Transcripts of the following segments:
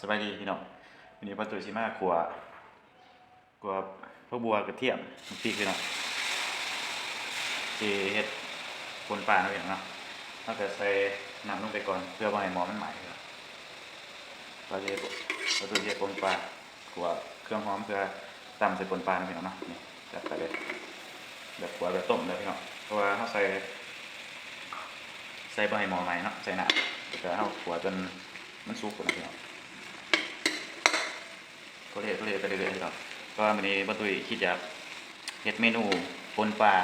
สบายดีพี่น้องวันนี้ประตูชิมาขัวขัวพวกบัวกระเทียมน้ำพริกพี่น้องที่เฮ็ดปนปลาเนาะพี่น้องเนาะเราจะใส่น้ำลงไปก่อนเพื่อว่าให้หมอมันใหม่พี่น้องเราจะประตูเฮ็ดปนปลาขัวเครื่องหอมเพื่อตำใส่ปนปลาเนาะพี่น้องเนาะนี่จัดไปเลยแบบขัวแบบต้มเลยพี่น้องเพราะว่าถ้าใส่ใส่ใบหมอใหม่เนาะใส่น้ำแต่เอาขัวจนมันสุกก่อนนะพี่น้อง ก็เลยก็เลยไปเรื่อยๆครับก็วันนี้บัตุยคิดจะเฮ็ดเมนูปนปลา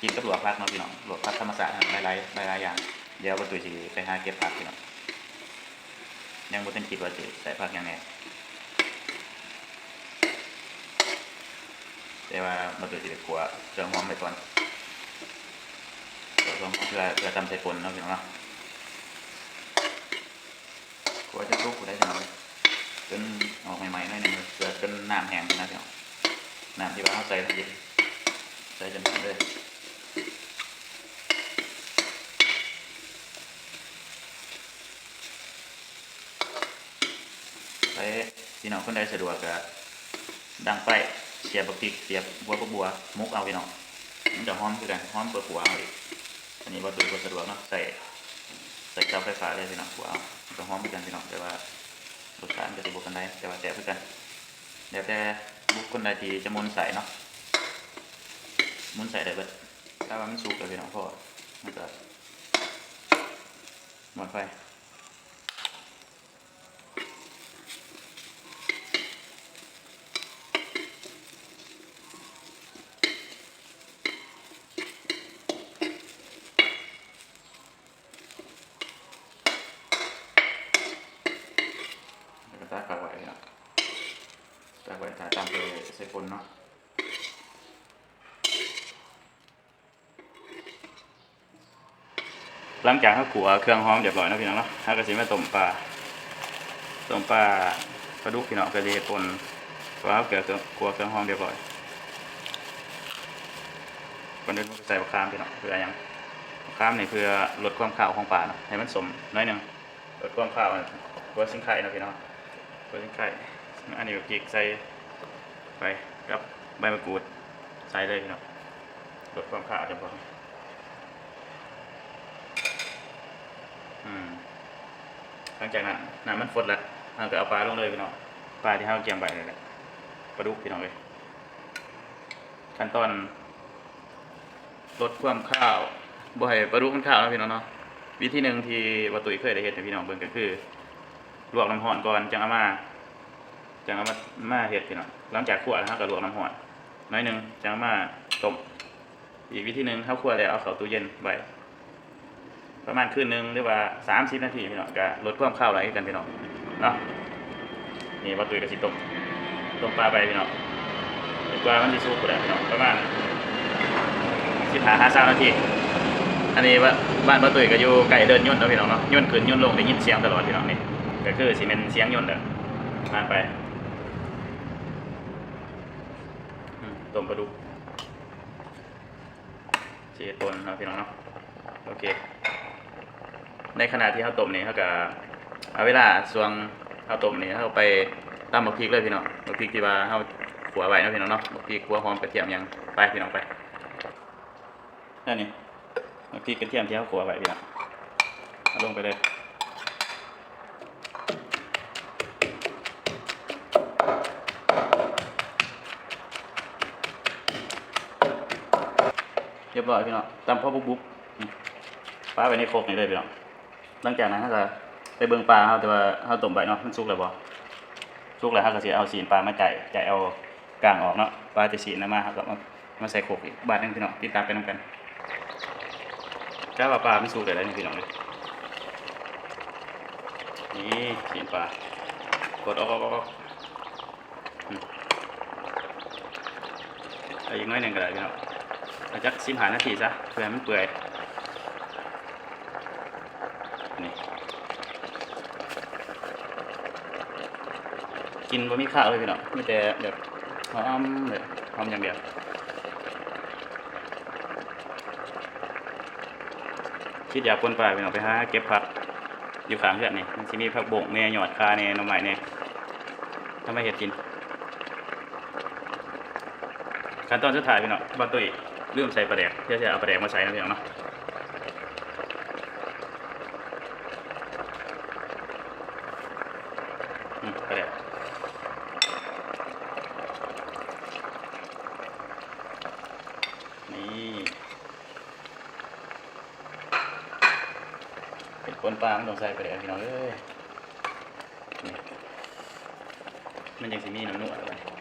กินกับหลวกพักเนาะพี่น้องหลวกพักธรรมศาสตร์หลายๆหลายอย่าง เดี๋ยวบัตุยสิไปหาเก็บผักพี่น้องยังบ่ทันคิดว่าจะใส่ผักยังไงแต่ว่าบัตุยสิไปกลัวเครื่องหอมไปก่อนเครื่องเพื่อเพื่อทำใส่ปนเนาะพี่น้องเนาะกลัวจะลุกได้จังเลย จนออกใหม่ๆหน่อยหนึงเพื่อจนน้ำแห้งนะพี่น้องน้ำที่ว่าเขาใส่ทันทีใส่จนหมดเลยไปพี่น้องคนใดสะดวกก็ดังไฟเสียบบักพริกเสียบบัวบัวบัวมุกเอาพี่น้องมันจะหอมคือกันหอมเปิดหัวเอาอีกอันนี้วัตถุดิบสะดวกเนาะใส่ใส่เตาไฟฟ้าเลยพี่น้องหัวเอามันจะหอมคือกันพี่น้องแต่ว่า รสชาติมันจะสิบุกันได้แต่ว่าแต่เพื่อกันเดี๋ยวแต่บุคคนใดทีจะมุนใส่เนาะมุนใส่ได้เบิดถ้าว่ามันสุกเลยพี่น้องพ่อมันจะหมดไฟแล้วก็ตากกาไว้เนาะ ตากไว้ถ่ายตามไปใส่ปนเนาะหลังจากเขาขัวเครื่องหอมเรียบร้อยแล้วพี่น้องเนาะเขาก็สิมาต้มปลาต้มปลาปลาดุกพี่น้องก็จะเฮ็ดปนเพราะเขาเกลือขัวเครื่องหอมเรียบร้อยก่อนอื่นผมก็ใส่มะขามพี่น้องเพื่อหยังมะขามนี่เพื่อลดความขาวของปลาเนาะให้มันสมน้อยหนึงลดความขาวกัวสิงไข่เนาะพี่น้องกัวสิงไข่ อันนี้ก็พริกใส่ไปกับใบมะกรูดใส่เลยพี่น้องลดความขาวจำพออืมหลังจากนั้นน้ำมันฟดแล้วเราก็เอาปลาลงเลยพี่น้องปลาที่เราเกียมไปเลยแหละปลาดุกพี่น้องเลยขั้นตอนลดความข้าวบ่ให้ปลาดุกมันข้าวนะพี่น้องเนาะวิธีหนึ่งที่วัตุยเคยได้เห็นให้พี่น้องเบิ่งก็คือลวกน้ำร้อนก่อนจังเอามา จังเอามามาเห็ดพี่น้องหลังจากคั่วแล้วก็ลวกน้ำร้อนน้อยหนึงจังมาต้มอีกวิธีหนึ่งเข้าคั่วแล้วเอาเข้าตู้เย็นไว้ประมาณคืนหนึงหรือว่าสามสิบนาทีพี่น้องก็ลดความข้าวไหลกันพี่น้องเนาะนี่วัตถุดิบกสิต้มต้มปลาไปพี่น้องดีกว่ามันจะสุกกว่าพี่น้องประมาณสิบห้าห้าสามนาทีอันนี้ว่าบ้านวัตถุดิบก็อยู่ไก่เดินย่นเนาะพี่น้องเนาะย่นขึ้นย่นลงได้ยินเสียงตลอดพี่น้องนี่ก็คือสิเป็นเสียงย่นเด้อมาไปอืม ต้มปลาดุกสีต้นนะพี่น้องเนาะโอเค ในขณะที่เขาต้มนี่เขาก็เอาเวลาส่วงเขาต้มนี่เขาไปตำบักพริกเลยพี่น้องบักพริกที่ว่าเขาขัวไว้นะพี่น้องเนาะบักพริกขัวหอมกระเทียมยังไปพี่น้องไปนั่นนี่บักพริกกระเทียมที่เขาขัวไว้พี่น้องลงไปเลย รียบร้อยพี่น้องตำพ่อบุ๊บบุ๊บปลาไว้ในโคกนี่เลยพี่น้องหลังจากนั้นเขาจะไปเบิ่งปลาเขาแต่ว่าเขาต้มไปเนาะมันสุกแล้วบ่สุกแล้วเขาก็สิเอาสีนปลามาไก่ไก่เอากลางออกเนาะปลาจะสีนะมาเขาก็มามาใส่โคกอีกบาทนึงพี่น้องติดตามไปนํกันถ้าว่าปลาไม่สุกเลยแล้วนี่พี่น้องเลยนี่สีนปลากดออกออกออกอีกน้อยหนึ่งก็ได้พี่น้อง อาจักสิบหานาทีซะเพื่อให้มันเปื่อยนี่กินบะหมี่ข้าวเลยพี่น้องมีแต่แบบหอมเลยหอมอย่างเดียวคิดอยากปนปลาพี่น้องไปหาเก็บผักอยู่ขางเฮือนนี่มันสิมีผักบงแหน่หยอดคาแหน่หน่อไม้แหน่ทำไมเฮ็ดกินขั้นตอนสุดท้ายพี่น้องบ่ตุ้ย ลืมใส่ปลาแดกเดี๋ยวจะเอาปลาแดกมาใส่นะพี่น้องเนาะปลาแดกนี่เป็นคนปลามันต้องใส่ไปเลยพี่น้องเอ้ยมันยังสิมีน้ำนวดไว้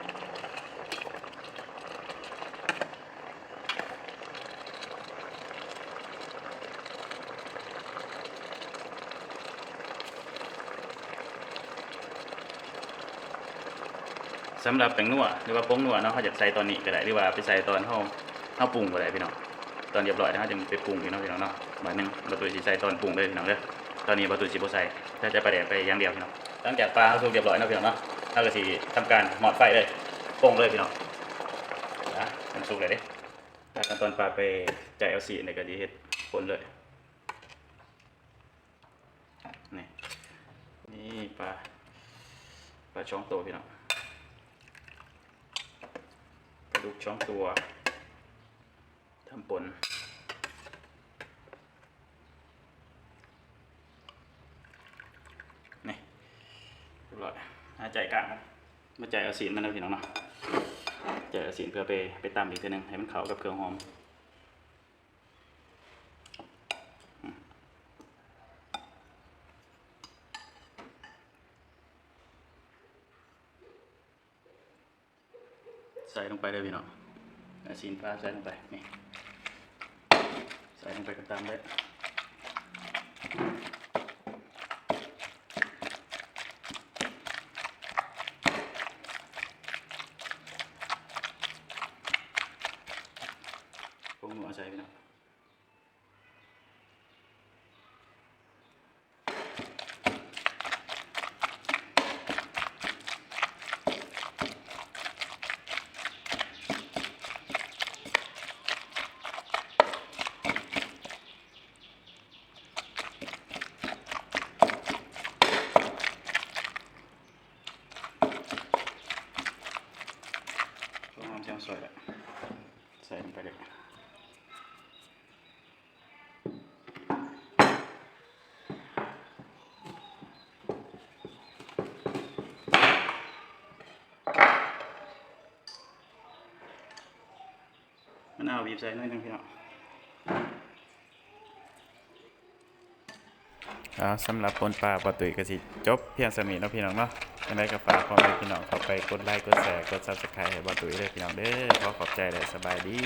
สำหรับแป้งนัวหรือว่าโป้งนัวเนาะเขาจะใส่ตอนนี้ก็ได้หรือว่าไปใส่ตอนเขาเขาปรุงก็ได้พี่น้องตอนเรียบร้อยนะเขาจะไปปรุงพี่น้องพี่น้องเนาะหมายนึงประตูสิใส่ตอนปรุงเลยพี่น้องเด้อตอนนี้ประตูสิบ่ใส่ถ้าจะประเดี๋ยวไปอย่างเดียวพี่น้องหลังจากปลาเขาสุกเรียบร้อยนะพี่น้องเนาะเขาก็สิทำการหมอดไฟเลยปรุงเลยพี่น้องนะมันสุกเลยเด้ถ้าขั้นตอนปลาไปจ่ายเอาสีในกระดีเฮ็ดผลเลยนี่นี่ปลาปลาช่องโตพี่น้อง ก ระดูกช่องตัวทำปนนี่เรียบร้อยหาใจกลางครับมาใจเอาสีนมันนะพี่น้องเนาะใจเอาสีนเพื่อไปไปตำอีกทีหนึงให้มันเข้ากับเครื่องหอม ส่ลงไปเลยพี่น้องสีฟ้าใส่ลงไปนี่ใส่ลงไปกับตามเลยผมหนูใส่พี่น้องพวกหอมเชียงสวยแล้วใส่ลงไปเลย มะ นาวบีบใส่หน่อยหนึงพี่น้องครับสำหรับปนปลาปลาตุ๋ยก็สิจบเพียงสมีเนาะพี่น้องเนาะยังไงก็ฝากพ่อแม่พี่น้องเข้าไปกดไลค์กดแชร์กดซับสไครต์ให้ปลาตุ๋ยเลยพี่น้องเด้อขอขอบใจเลยสบายดี